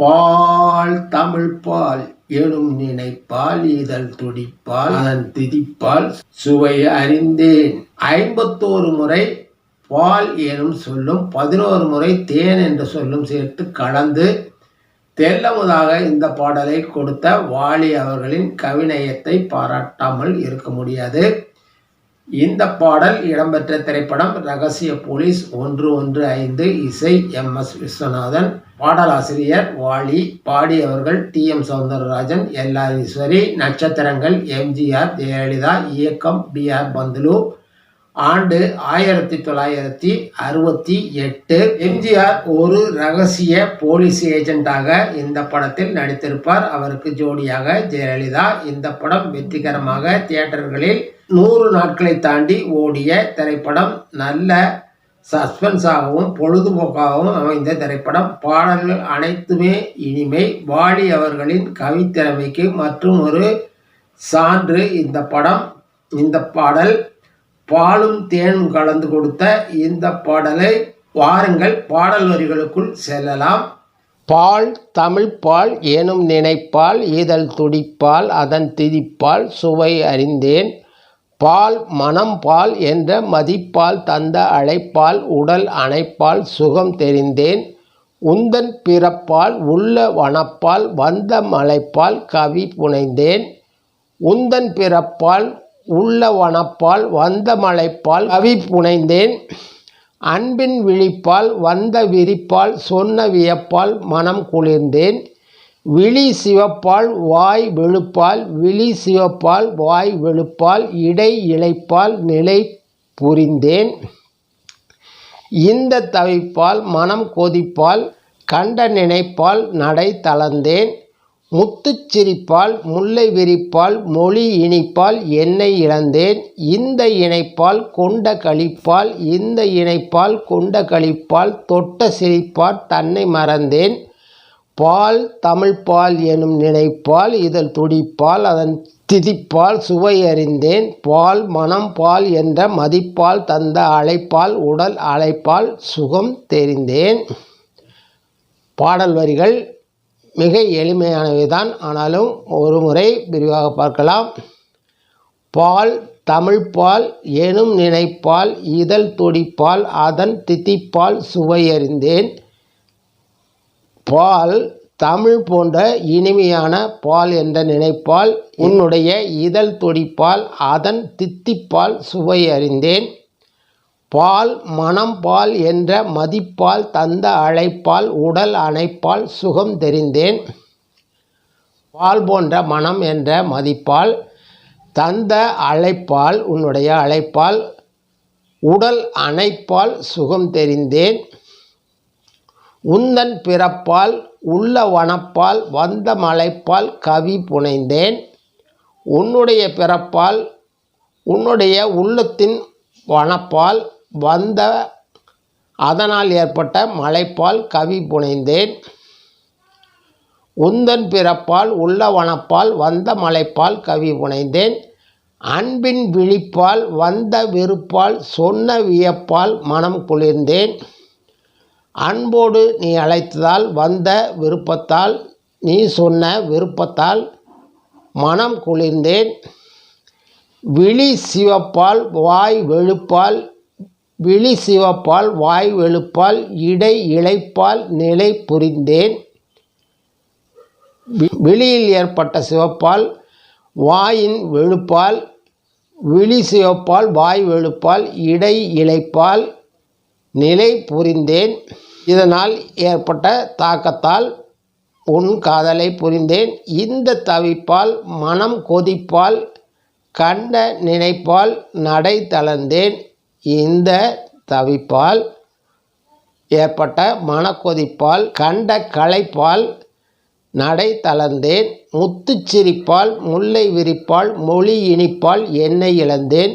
பால் தமிழ் பால் எனும் நினைப்பால் இதழ் துடிப்பால் அதன் திதிப்பால் சுவை அறிந்தேன். ஐம்பத்தோரு முறை பால் எனும் சொல்லும் பதினோரு முறை தேன் என்ற சொல்லும் சேர்த்து கலந்து தெல்லமுதாக இந்த பாடலை கொடுத்த வாலி அவர்களின் கவிநயத்தை பாராட்டாமல் இருக்க முடியாது. இந்த பாடல் இடம்பெற்ற திரைப்படம் ரகசிய போலீஸ் ஒன்று ஒன்று ஐந்து இசை எம் எஸ் விஸ்வநாதன் பாடலாசிரியர் Vaali பாடியவர்கள் T M Soundararajan L R Eswari நட்சத்திரங்கள் எம்ஜிஆர் ஜெயலலிதா இயக்கம் பி ஆர் பந்துலு ஆண்டு ஆயிரத்தி தொள்ளாயிரத்தி அறுபத்தி எட்டு. எம்ஜிஆர் ஒரு ரகசிய போலீஸ் ஏஜெண்டாக இந்த படத்தில் நடித்திருப்பார். அவருக்கு ஜோடியாக ஜெயலலிதா. இந்த படம் வெற்றிகரமாக தியேட்டர்களில் நூறு நாட்களை தாண்டி ஓடிய திரைப்படம். நல்ல சஸ்பென்ஸாகவும் பொழுதுபோக்காகவும் அமைந்த திரைப்படம். பாடல்கள் அனைத்துமே இனிமை. வாலி அவர்களின் கவித்திறமைக்கு மற்றும் ஒரு சான்று இந்த படம். இந்த பாடல் பாலும் தேனும் கலந்து கொடுத்த இந்த பாடலை வாருங்கள் பாடல் வரிகளுக்குள் செல்லலாம். பால் தமிழ் பால் எனும் நினைப்பால் இதழ் துடிப்பால் அதன் திதிப்பால் சுவை அறிந்தேன். பால் மனம் பால் என்ற மதிப்பால் தந்த அழைப்பால் உடல் அணைப்பால் சுகம் தெரிந்தேன். உந்தன் பிறப்பால் உள்ள வனப்பால் வந்த மலைப்பால் கவி புனைந்தேன். உந்தன் பிறப்பால் உள்ள வனப்பால் வந்த மலைப்பால் கவி புனைந்தேன். அன்பின் விழிப்பால் வந்த விரிப்பால் சொன்ன வியப்பால் மனம் குளிர்ந்தேன். விழி சிவப்பால் வாய் வெளுப்பால் விழி சிவப்பால் வாய் வெளுப்பால் இடை இழைப்பால் நிலை புரிந்தேன். இந்த தவிப்பால் மனம் கொதிப்பால் கண்ட நினைப்பால் நடை தளர்ந்தேன். முத்துச் சிரிப்பால் முல்லை விரிப்பால் மொழி இனிப்பால் என்னை இழந்தேன். இந்த இணைப்பால் கொண்ட களிப்பால் இந்த இணைப்பால் கொண்ட களிப்பால் தொட்ட சிரிப்பால் தன்னை மறந்தேன். பால் தமிழ்பால் எனும் நினைப்பால் இதழ் துடிப்பால் அதன் திதிப்பால் சுவை அறிந்தேன். பால் மனம் பால் என்ற மதிப்பால் தந்த அழைப்பால் உடல் அழைப்பால் சுகம் தெரிந்தேன். பாடல் வரிகள் மிக எளிமையானவை தான் ஆனாலும் ஒரு முறை விரிவாக பார்க்கலாம். பால் தமிழ்பால் எனும் நினைப்பால் இதழ் துடிப்பால் அதன் தித்திப்பால் சுவையறிந்தேன் பால் தமிழ் போன்ற இனிமையான பால் என்ற நினைப்பால் உன்னுடைய இதழ் துடிப்பால் அதன் தித்திப்பால் சுவை அறிந்தேன். பால் மனம் பால் என்ற மதிப்பால் தந்த அழைப்பால் உடல் அணைப்பால் சுகம் தெரிந்தேன். பால் போன்ற மனம் என்ற மதிப்பால் தந்த அழைப்பால் உன்னுடைய அழைப்பால் உடல் அணைப்பால் சுகம் தெரிந்தேன். உந்தன் பிறப்பால் உள்ள வனப்பால் வந்த மலைப்பால் கவி புனைந்தேன். உன்னுடைய பிறப்பால் உன்னுடைய உள்ளத்தின் வனப்பால் வந்த அதனால் ஏற்பட்ட மலைப்பால் கவி புனைந்தேன். உந்தன் பிறப்பால் உள்ள வனப்பால் வந்த மலைப்பால் கவி புனைந்தேன். அன்பின் விழிப்பால் வந்த வெறுப்பால் சொன்ன வியப்பால் மனம் குளிர்ந்தேன். அன்போடு நீ அழைத்ததால் வந்த விருப்பத்தால் நீ சொன்ன விருப்பத்தால் மனம் குளிர்ந்தேன். விழி சிவப்பால் வாய் வெளுப்பால் விழி சிவப்பால் வாய் வெளுப்பால் இடை இழைப்பால் நிலை புரிந்தேன். விழியில் ஏற்பட்ட சிவப்பால் வாயின் வெளுப்பால் விழி சிவப்பால் வாய் வெளுப்பால் இடை இழைப்பால் நிலை புரிந்தேன். இதனால் ஏற்பட்ட தாக்கத்தால் உன் காதலை புரிந்தேன். இந்த தவிப்பால் மனம் கொதிப்பால் கண்ட நினைப்பால் நடை தளர்ந்தேன். இந்த தவிப்பால் ஏற்பட்ட மனக்கொதிப்பால் கண்ட களைப்பால் நடை தளர்ந்தேன் முத்துச் சிரிப்பால் முல்லை விரிப்பால் மொழி இனிப்பால் என்னை இழந்தேன்.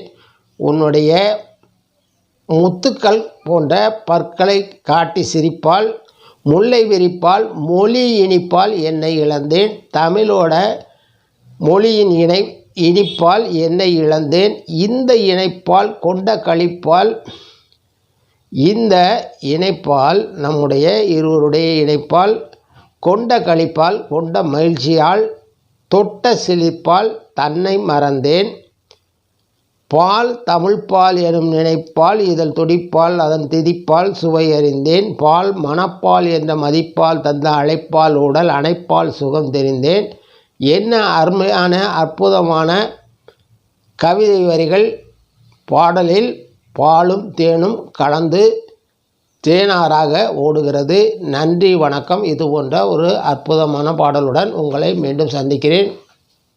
உன்னுடைய முத்துக்கள் போன்ற பற்களை காட்டி சிரிப்பால் முல்லை விரிப்பால் மொழி இனிப்பால் என்னை இழந்தேன். தமிழோட மொழியின் இணை இனிப்பால் என்னை இழந்தேன். இந்த இணைப்பால் கொண்ட கழிப்பால் இந்த இணைப்பால் நம்முடைய இருவருடைய இணைப்பால் கொண்ட கழிப்பால் கொண்ட மகிழ்ச்சியால் தொட்ட சிலிப்பால் தன்னை மறந்தேன். பால் தமிழ்ப்பால் எனும் நினைப்பால் இதழ் துடிப்பால் அதன் திதிப்பால் சுவை அறிந்தேன். பால் மணப்பால் என்ற மதிப்பால் தந்த அழைப்பால் உடல் அணைப்பால் சுகம் தெரிந்தேன். என்ன அருமையான அற்புதமான கவிதை வரிகள். பாடலில் பாலும் தேனும் கலந்து தேனாராக ஓடுகிறது. நன்றி வணக்கம். இது போன்ற ஒரு அற்புதமான பாடலுடன் உங்களை மீண்டும் சந்திக்கிறேன்.